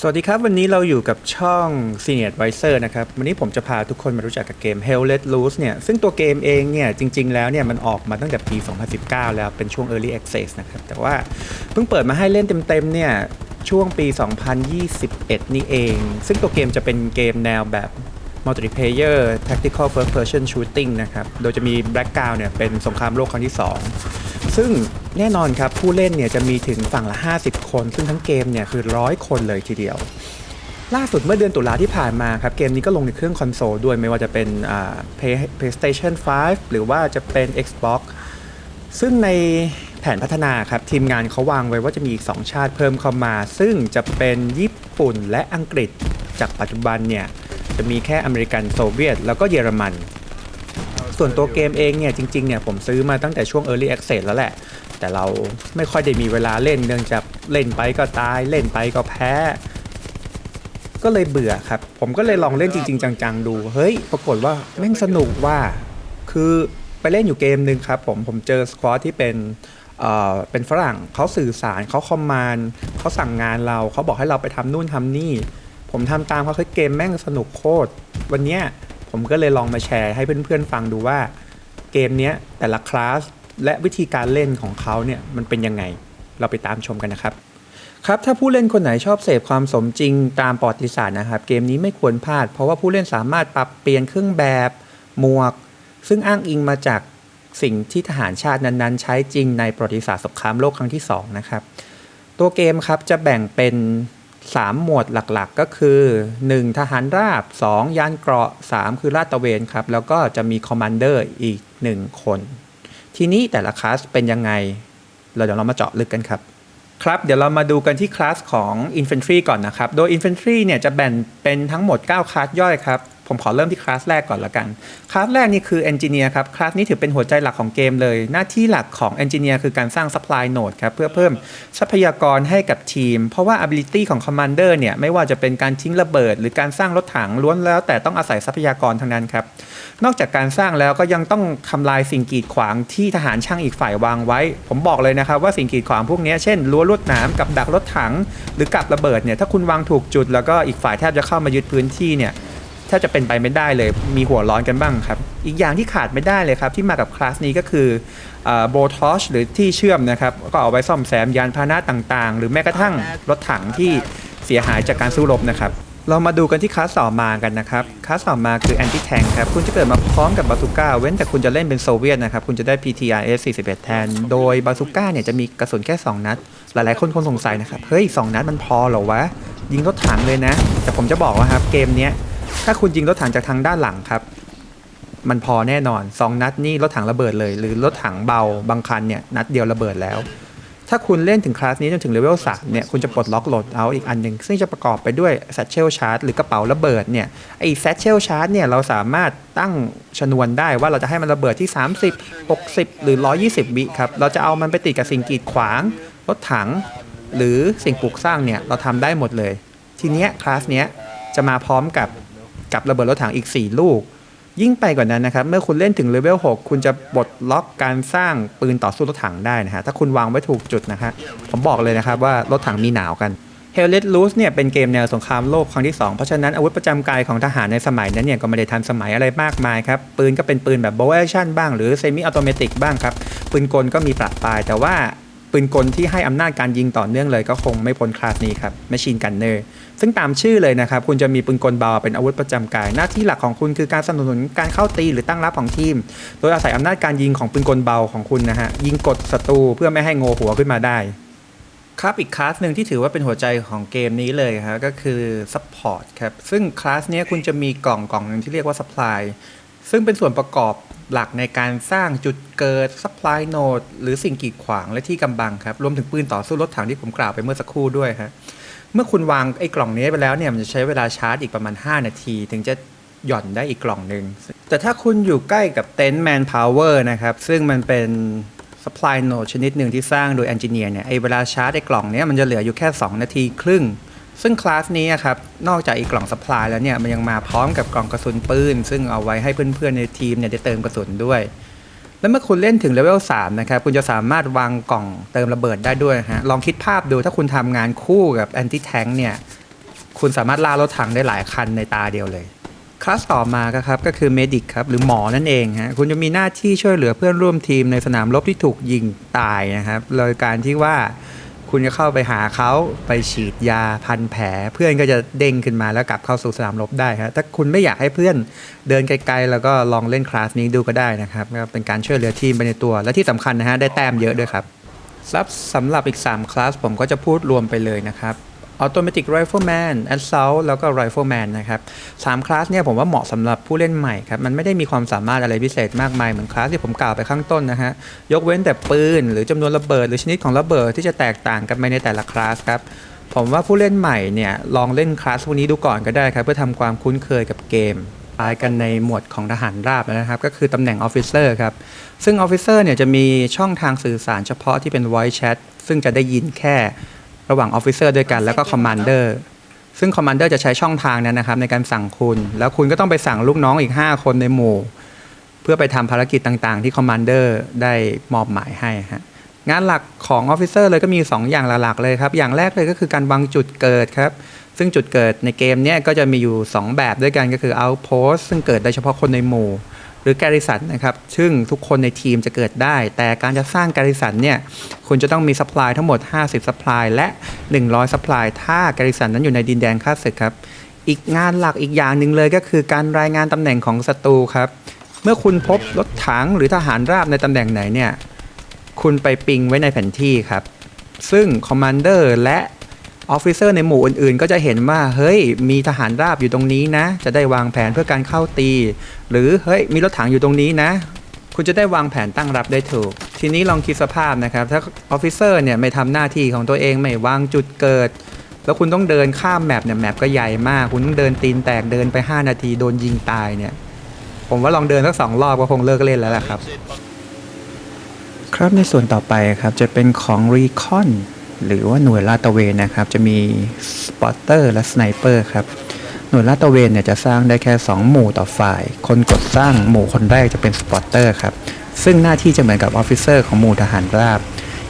สวัสดีครับ วันนี้เราอยู่กับช่อง Senior Advisor นะครับ วันนี้ผมจะพาทุกคนมารู้จักกับเกม Hell Let Loose เนี่ย ซึ่งตัวเกมเองเนี่ย จริง ๆ แล้วเนี่ย มันออกมาตั้งแต่ปี 2019 แล้วเป็นช่วง Early Access นะครับ แต่ว่าเพิ่งเปิดมาให้เล่นเต็ม ๆ เนี่ย ช่วงปี 2021 นี่เอง ซึ่งตัวเกมจะเป็นเกมแนวแบบ multiplayer tactical first person shooting นะครับ โดยจะมี Black g r o u n d เนี่ยเป็นสงครามโลกครั้งที่ 2 ซึ่งแน่นอนครับผู้เล่นเนี่ยจะมีถึงฝั่งละ 50 คน ซึ่งทั้งเกมเนี่ยคือร้อยคนเลยทีเดียว ล่าสุดเมื่อเดือนตุลาที่ผ่านมาครับ เกมนี้ก็ลงในเครื่องคอนโซลด้วยไม่ว่าจะเป็นอ่า PlayStation 5 หรือว่าจะเป็น Xbox ซึ่งในแผนพัฒนาครับ ทีมงานเขาวางไว้ว่าจะมีอีก 2 ชาติเพิ่มเข้ามา ซึ่งจะเป็นญี่ปุ่นและอังกฤษ จากปัจจุบันเนี่ยจะมีแค่อเมริกันโซเวียต แล้วก็เยอรมัน ส่วนตัวเกมเองเนี่ยจริงๆเนี่ยผมซื้อมาตั้งแต่ช่วง Early Access แล้วแหละ แต่เราไม่ค่อยได้มีเวลาเล่นเนื่องจากเล่นไปก็ตายเล่นไปก็แพ้ ก็เลยเบื่อครับ ผมก็เลยลองเล่นจริง ๆ จังๆดู เฮ้ย ปรากฏว่าแม่งสนุกว่า คือไปเล่นอยู่เกมหนึ่งครับผมผมเจอสควอตที่เป็นเอ่อเป็นฝรั่งเขาสื่อสารเขาคอมมานด์เขาสั่งงานเราเขาบอกให้เราไปทำนู่นทำนี่ ผมทำตามเขาคือเกมแม่งสนุกโคตรวันเนี้ย ผมก็เลยลองมาแชร์ให้เพื่อนๆฟังดูว่าเกมนี้แต่ละคลาสและวิธีการเล่นของเขาเนี่ยมันเป็นยังไง เราไปตามชมกันนะครับ ครับถ้าผู้เล่นคนไหนชอบเสพความสมจริงตามประวัติศาสตร์นะครับ เกมนี้ไม่ควรพลาด เพราะว่าผู้เล่นสามารถปรับเปลี่ยนเครื่องแบบหมวก ซึ่งอ้างอิงมาจากสิ่งที่ทหารชาตินั้นๆ ใช้จริงในประวัติศาสตร์สงครามโลกครั้งที่2นะครับตัวเกมครับจะแบ่งเป็น 3 หมวดหลักๆ ก็คือ 1. ทหารราบ 2. ยานเกราะ 3. คือลาดตระเวนครับ แล้วก็จะมีคอมมานเดอร์อีก 1 คน ทีนี้แต่ละคลาสเป็นยังไง เราเดี๋ยวเรามาเจาะลึกกันครับ ครับเดี๋ยวเรามาดูกันที่คลาสของ Infantry ก่อนนะครับ โดย Infantry เนี่ยจะแบ่งเป็นทั้งหมด 9 คลาสย่อยครับ ผมขอเริ่มที่คลาสแรกก่อนละกัน คลาสแรกนี่คือ Engineer ครับ คลาสนี้ถือเป็นหัวใจหลักของเกมเลย หน้าที่หลักของ Engineer คือการสร้าง Supply Node ครับ เพื่อเพิ่มทรัพยากรให้กับทีม เพราะว่า ability ของ Commander เนี่ย ไม่ว่าจะเป็นการทิ้งระเบิด หรือการสร้างรถถังล้วนแล้วแต่ต้องอาศัยทรัพยากรทั้งนั้นครับ นอกจากการสร้างแล้วก็ยังต้องทำลายสิ่งกีดขวางที่ทหารช่างอีกฝ่ายวางไว้ ผมบอกเลยนะครับว่าสิ่งกีดขวางพวกนี้เช่นรั้วลวดหนามกับดักรถถัง หรือกับระเบิดเนี่ยถ้าคุณวางถูกจุด แล้วก็อีกฝ่ายแทบจะเข้ามายึดพื้นที่เนี่ย แทบจะเป็นไปไม่ได้เลย มีหัวร้อนกันบ้างครับ อีกอย่างที่ขาดไม่ได้เลยครับ ที่มากับคลาสนี้ก็คือโบทอชหรือที่เชื่อมนะครับ ก็เอาไว้ซ่อมแซมยานพาหนะต่างๆ หรือแม้กระทั่งรถถังที่เสียหายจากการสู้รบนะครับ เรามาดูกันที่คลาสต่อมากันนะครับ คลาสต่อมาคือ Anti Tank ครับ คุณจะเกิดมาพร้อมกับบาซูก้า เว้นแต่คุณจะเล่นเป็นโซเวียตนะครับ คุณจะได้ PTRS 41 แทน โดยบาซูก้าเนี่ยจะมีกระสุนแค่ 2 นัด หลายๆ คนคงสงสัยนะครับ เฮ้ย 2 นัดมันพอเหรอวะ ยิงรถถังเลยนะ แต่ผมจะบอกว่าครับ เกมเนี้ย ถ้าคุณยิงรถถังจากทางด้านหลังครับ มันพอแน่นอน2นัดนี่รถถังระเบิดเลย หรือรถถังเบาบางคันเนี่ยนัดเดียวระเบิดแล้ว ถ้าคุณเล่นถึงคลาสนี้จนถึงเลเวล3เนี่ยคุณจะปลดล็อกโหลดเอาอีกอันหนึ่งซึ่งจะประกอบไปด้วย Satchel Charge หรือกระเป๋าระเบิดเนี่ยไอ้ Satchel Charge เนี่ยเราสามารถตั้งชนวนได้ว่าเราจะให้มันระเบิดที่ 30 60 หรือ 120 วิครับเราจะเอามันไปติดกับสิ่งกีดขวางรถถัง หรือสิ่งปลูกสร้างเนี่ยเราทำได้หมดเลย ทีเนี้ยคลาสเนี้ยจะมาพร้อมกับ กับระเบิดรถถังอีก 4 ลูก ยิ่งไปกว่านั้นนะครับ เมื่อคุณเล่นถึงเลเวล 6 คุณจะปลดล็อกการสร้างปืนต่อสู้รถถังได้นะฮะ ถ้าคุณวางไว้ถูกจุดนะฮะ ผมบอกเลยนะครับว่ารถถังมีหนาวกัน h e l l e t Loose เนี่ยเป็นเกมแนวสงครามโลกครั้งที่ 2 เพราะฉะนั้นอาวุธประจำกายของทหารในสมัยนั้นเนี่ยก็ไม่ได้ทันสมัยอะไรมากมายครับ ปืนก็เป็นปืนแบบ bow action บ้างหรือ semi automatic บ้างครับ ปืนกลก็มีประปรายแต่ว่า ปืนกลที่ให้อำนาจการยิงต่อเนื่องเลยก็คงไม่พ้นคลาสนี้ครับ Machine Gunner ซึ่งตามชื่อเลยนะครับ คุณจะมีปืนกลเบาเป็นอาวุธประจำกาย หน้าที่หลักของคุณคือการสนับสนุนการเข้าตีหรือตั้งรับของทีม โดยอาศัยอำนาจการยิงของปืนกลเบาของคุณนะฮะยิงกดศัตรูเพื่อไม่ให้โงหัวขึ้นมาได้ ครับอีกคลาสหนึ่งที่ถือว่าเป็นหัวใจของเกมนี้เลยครับก็คือ Support ครับซึ่งคลาสเนี้ยคุณจะมีกล่องกล่องหนึ่งที่เรียกว่า Supply ซึ่งเป็นส่วนประกอบ หลักในการสร้างจุดเกิด Supply Node หรือสิ่งกีดขวางและที่กำบังครับ รวมถึงปืนต่อสู้รถถังที่ผมกล่าวไปเมื่อสักครู่ด้วยครับเมื่อคุณวางไอ้กล่องนี้ไปแล้วเนี่ยมันจะใช้เวลาชาร์จอีกประมาณ 5 นาที ถึงจะหย่อนได้อีกกล่องหนึ่งแต่ถ้าคุณอยู่ใกล้กับเต็นท์ Manpower นะครับ ซึ่งมันเป็น supply node ชนิดหนึ่งที่สร้างโดย engineer เนี่ยไอ้เวลาชาร์จไอ้กล่องนี้มันจะเหลืออยู่แค่ 2 นาทีครึ่ง ซึ่งคลาสนี้ครับ นอกจากอีกกล่อง supply แล้วเนี่ย มันยังมาพร้อมกับกล่องกระสุนปืน ซึ่งเอาไว้ให้เพื่อนๆในทีมเนี่ยได้เติมกระสุนด้วย แล้วเมื่อคุณเล่นถึงเลเวล3นะครับ คุณจะสามารถวางกล่องเติมระเบิดได้ด้วยฮะ ลองคิดภาพดูถ้าคุณทำงานคู่กับ anti tank เนี่ย คุณสามารถล่ารถถังได้หลายคันในตาเดียวเลย คลาสต่อมาครับก็คือเมดิกครับหรือหมอนั่นเองฮะ คุณจะมีหน้าที่ช่วยเหลือเพื่อนร่วมทีมในสนามรบที่ถูกยิงตายนะครับ โดยการที่ว่า คุณจะเข้าไปหาเขาไปฉีดยาพันแผล เพื่อนก็จะเด้งขึ้นมาแล้วกลับเข้าสู่สนามรบได้ครับถ้าคุณไม่อยากให้เพื่อนเดินไกลๆ แล้วก็ลองเล่นคลาสนี้ดูก็ได้นะครับก็เป็นการช่วยเหลือทีมไปในตัว และที่สำคัญนะฮะได้แต้มเยอะด้วยครับซับสำหรับอีก 3 คลาสผมก็จะพูดรวมไปเลยนะครับ Automatic Rifleman Assault แล้วก็ Rifleman นะครับสามคลาสเนี่ยผมว่าเหมาะสำหรับผู้เล่นใหม่ครับ มันไม่ได้มีความสามารถอะไรพิเศษมากมายเหมือนคลาสที่ผมกล่าวไปข้างต้นนะฮะ ยกเว้นแต่ปืน หรือจำนวนระเบิด หรือชนิดของระเบิดที่จะแตกต่างกันไปในแต่ละคลาสครับผมว่าผู้เล่นใหม่เนี่ยลองเล่นคลาสพวกนี้ดูก่อนก็ได้ครับ เพื่อทำความคุ้นเคยกับเกมปายกันในหมวดของทหารราบนะครับ ก็คือตำแหน่งออฟฟิเซอร์ครับ ซึ่งออฟฟิเซอร์เนี่ยจะมีช่องทางสื่อสารเฉพาะที่เป็น voice chat ซึ่งจะได้ยินแค่ ระหว่างออฟฟิเซอร์ด้วยกันแล้วก็คอมมานเดอร์ซึ่งคอมมานเดอร์จะใช้ช่องทางนั้นนะครับในการสั่งคุณ แล้วคุณก็ต้องไปสั่งลูกน้องอีก 5 คนในหมู่ เพื่อไปทำภารกิจต่างๆ ที่คอมมานเดอร์ได้มอบหมายให้ฮะงานหลักของออฟฟิเซอร์เลยก็มี 2 อย่างหลักๆเลยครับ อย่างแรกเลยก็คือการวางจุดเกิดครับ ซึ่งจุดเกิดในเกมเนี้ยก็จะมีอยู่ 2 แบบด้วยกันก็คือ outpost ซึ่งเกิดได้เฉพาะคนในหมู่ หรือ garrison นะครับ ซึ่งทุกคนในทีมจะเกิดได้ แต่การจะสร้าง garrison เนี่ยคุณจะต้องมี supply ทั้งหมด 50 supply และ 100 supply ถ้า garrison นั้นอยู่ในดินแดนข้าศึกครับ อีกงานหลักอีกอย่างหนึ่งเลยก็คือการรายงานตำแหน่งของศัตรูครับ เมื่อคุณพบรถถังหรือทหารราบในตำแหน่งไหนเนี่ยคุณไปปิงไว้ในแผนที่ครับ ซึ่งคอมมานเดอร์และ ออฟฟิเซอร์ในหมู่อื่นๆ ก็จะเห็นว่าเฮ้ยมีทหารราบอยู่ตรงนี้นะ จะได้วางแผนเพื่อการเข้าตี หรือเฮ้ยมีรถถังอยู่ตรงนี้นะ คุณจะได้วางแผนตั้งรับได้ถูก ทีนี้ลองคิดสภาพนะครับ ถ้าออฟฟิเซอร์เนี่ยไม่ทำหน้าที่ของตัวเองไม่วางจุดเกิด แล้วคุณต้องเดินข้ามแมปเนี่ยแมปก็ใหญ่มาก คุณต้องเดินตีนแตกเดินไป 5 นาทีโดนยิงตายเนี่ยผมว่าลองเดินสักสองรอบก็คงเลิกเล่นแล้วล่ะครับ ครับในส่วนต่อไปครับจะเป็นของ Recon หรือว่าหน่วยลาดตระเวนนะครับ จะมีสปอตเตอร์และสไนเปอร์ครับหน่วยลาดตระเวนเนี่ยจะสร้างได้แค่ 2 หมู่ต่อฝ่าย คนกดสร้างหมู่คนแรกจะเป็นสปอตเตอร์ครับ ซึ่งหน้าที่จะเหมือนกับออฟฟิเซอร์ของหมู่ทหารราบ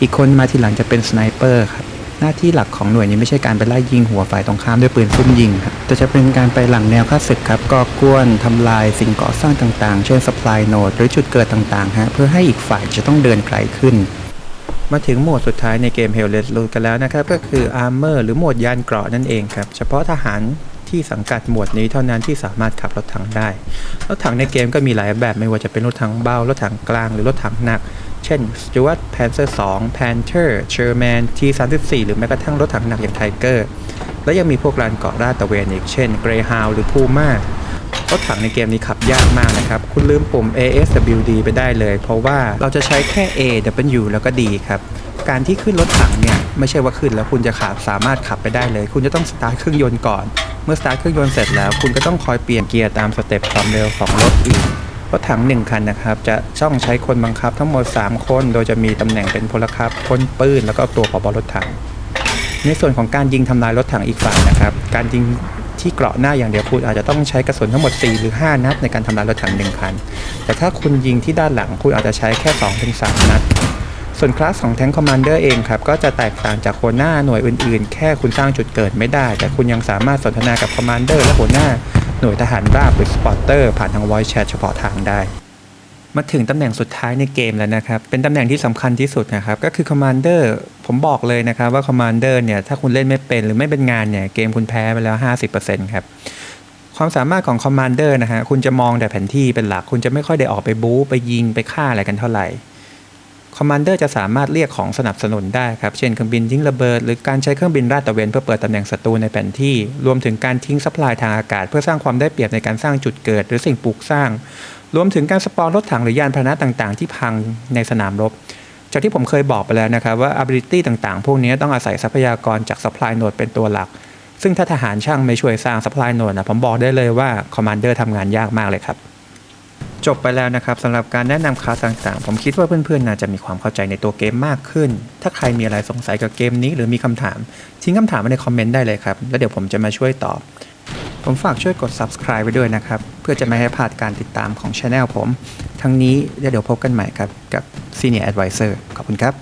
อีกคนมาทีหลังจะเป็นสไนเปอร์ครับ หน้าที่หลักของหน่วยนี้ไม่ใช่การไปไล่ยิงหัวฝ่ายตรงข้ามด้วยปืนซุ่มยิงครับ แต่จะเป็นการไปหลังแนวข้าศึกครับก่อกวนทำลายสิ่งก่อสร้างต่างๆ เช่น supply node หรือจุดเกิดต่างๆ ฮะ เพื่อให้อีกฝ่ายจะต้องเดินไกลขึ้น มาถึงโหมดสุดท้ายในเกม Hell Let Loose กันแล้วนะครับ ก็คือ Armor หรือโหมดยานเกราะนั่นเองครับ เฉพาะทหารที่สังกัดหมวดนี้เท่านั้นที่สามารถขับรถถังได้ รถถังในเกมก็มีหลายแบบไม่ว่าจะเป็นรถถังเบา รถถังกลางหรือรถถังหนัก เช่น Stuart Panzer 2 Panther Sherman T34 หรือแม้กระทั่งรถถังหนักอย่าง Tiger และยังมีพวกลานเกาะลาดตระเวนอีกเช่น Greyhound หรือ Puma รถถังในเกมนี้ขับยากมากนะครับ คุณลืมปุ่ม ASWD ไปได้เลย เพราะว่าเราจะใช้แค่ A W แล้วก็ D ครับ การที่ขึ้นรถถังเนี่ย ไม่ใช่ว่าขึ้นแล้วคุณจะขับสามารถขับไปได้เลย คุณจะต้องสตาร์ทเครื่องยนต์ก่อน เมื่อสตาร์ทเครื่องยนต์เสร็จแล้ว คุณก็ต้องคอยเปลี่ยนเกียร์ตามสเต็ปความเร็วของรถอีกรถถัง 1 คันนะครับ จะช่องใช้คนบังคับทั้งหมด 3 คน โดยจะมีตำแหน่งเป็นพลขับคนปืนแล้วก็ตัวผบรถถัง ในส่วนของการยิงทำลายรถถังอีกฝั่งนะครับ การยิง ที่เกราะหน้าอย่างเดียวคุณอาจจะต้องใช้กระสุนทั้งหมด 4 หรือ 5 นัดในการทำลายรถถัง1คัน แต่ถ้าคุณยิงที่ด้านหลังคุณอาจจะใช้แค่ 2-3 นัด ส่วนคลาสของแทงคอมมานเดอร์เองครับ ก็จะแตกต่างจากหัวหน้าหน่วยอื่นๆ แค่คุณสร้างจุดเกิดไม่ได้ แต่คุณยังสามารถสนทนากับคอมมานเดอร์และหัวหน้าหน่วยทหารราบหรือสปอเตอร์ผ่านทาง voice chat เฉพาะทางได้ มาถึงตำแหน่งสุดท้ายในเกมแล้วนะครับ เป็นตำแหน่งที่สำคัญที่สุดนะครับ ก็คือ Commander ผมบอกเลยนะครับว่า Commander เนี่ย ถ้าคุณเล่นไม่เป็นหรือไม่เป็นงานเนี่ย เกมคุณแพ้ไปแล้ว 50%ครับ ความสามารถของ Commander นะฮะ คุณจะมองแต่แผนที่เป็นหลัก คุณจะไม่ค่อยได้ออกไปบู๊ไปยิงไปฆ่าอะไรกันเท่าไหร่คอมมานเดอร์จะสามารถเรียกของสนับสนุนได้ครับ เช่นเครื่องบินทิ้งระเบิด หรือการใช้เครื่องบินราดตระเวนเพื่อเปิดตำแหน่งศัตรูในแผนที่ รวมถึงการทิ้งซัพพลายทางอากาศ เพื่อสร้างความได้เปรียบในการสร้างจุดเกิด หรือสิ่งปลูกสร้าง รวมถึงการสปอนรถถังหรือยานพาหนะต่างๆ ที่พังในสนามรบ จากที่ผมเคยบอกไปแล้วนะครับว่า ability ต่างๆ พวกนี้ต้องอาศัยทรัพยากรจาก supply node เป็นตัวหลัก ซึ่งถ้าทหารช่างไม่ช่วยสร้าง supply node นะผมบอกได้เลยว่า commander ทำงานยากมากเลยครับจบไปแล้วนะครับสำหรับการแนะนำคลาสต่างๆ ผมคิดว่าเพื่อนๆน่าจะมีความเข้าใจในตัวเกมมากขึ้น ถ้าใครมีอะไรสงสัยกับเกมนี้หรือมีคำถาม ทิ้งคำถามไว้ในคอมเมนต์ได้เลยครับ แล้วเดี๋ยวผมจะมาช่วยตอบ ผมฝากช่วยกด subscribe ไว้ด้วยนะครับ เพื่อจะไม่ให้พลาดการติดตามของช anel ผม ทั้งนี้เดี๋ยวพบกันใหม่ครับกับ Senior Advisor ขอบคุณครับ